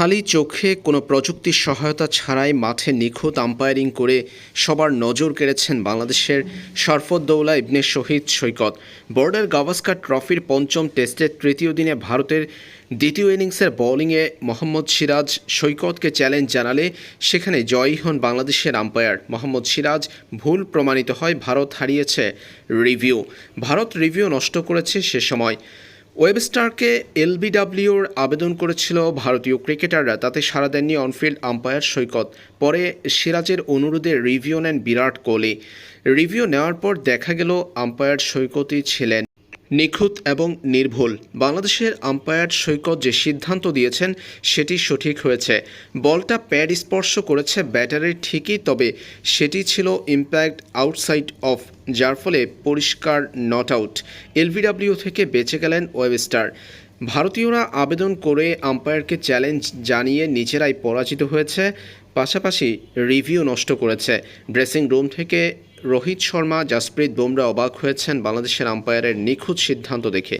খালি চোখে কোনো প্রযুক্তির সহায়তা ছাড়াই মাঠে নিখুঁত আম্পায়ারিং করে সবার নজর কেড়েছেন বাংলাদেশের শরফদ্দৌলা, ইবনে শহীদ, সৈকত। বর্ডার গাভাস্কার ট্রফির পঞ্চম টেস্টের তৃতীয় দিনে ভারতের দ্বিতীয় ইনিংসের বোলিংয়ে মোহাম্মদ সিরাজ সৈকতকে চ্যালেঞ্জ জানালে সেখানে জয়ী হন বাংলাদেশের আম্পায়ার মোহাম্মদ সিরাজ ভুল প্রমাণিত হয়, ভারত হারিয়েছে রিভিউ ভারত রিভিউ নষ্ট করেছে সে সময়। ওয়েবস্টারকে এলবিডব্লিউর আবেদন করেছিল ভারতীয় ক্রিকেটাররা। তাতে সারা দেননি অনফিল্ড আম্পায়ার সৈকত। পরে সিরাজের অনুরোধে রিভিউ নেন বিরাট কোহলি। রিভিউ নেওয়ার পর দেখা গেল আম্পায়ার সৈকতই ছিলেন। নিখুঁত এবং নির্ভুল। বাংলাদেশের আম্পায়ার সৈকত যে সিদ্ধান্ত দিয়েছেন, সেটি সঠিক হয়েছে। বলটা প্যাড স্পর্শ করেছে ব্যাটারের ঠিকই, তবে সেটি ছিল ইম্প্যাক্ট আউটসাইড অফ, যার ফলে পরিষ্কার নট আউট। এলবিডব্লিউ থেকে বেঁচে গেলেন ওয়েবস্টার। ভারতীয়রা আবেদন করে আম্পায়ারকে চ্যালেঞ্জ জানিয়ে নিজেরাই পরাজিত হয়েছে, পাশাপাশি রিভিউ নষ্ট করেছে। ড্রেসিং রুম থেকে রোহিত শর্মা জাসপ্রীত বুমরা অবাক হয়েছেন বাংলাদেশের আম্পায়ারের নিখুঁত সিদ্ধান্ত দেখে।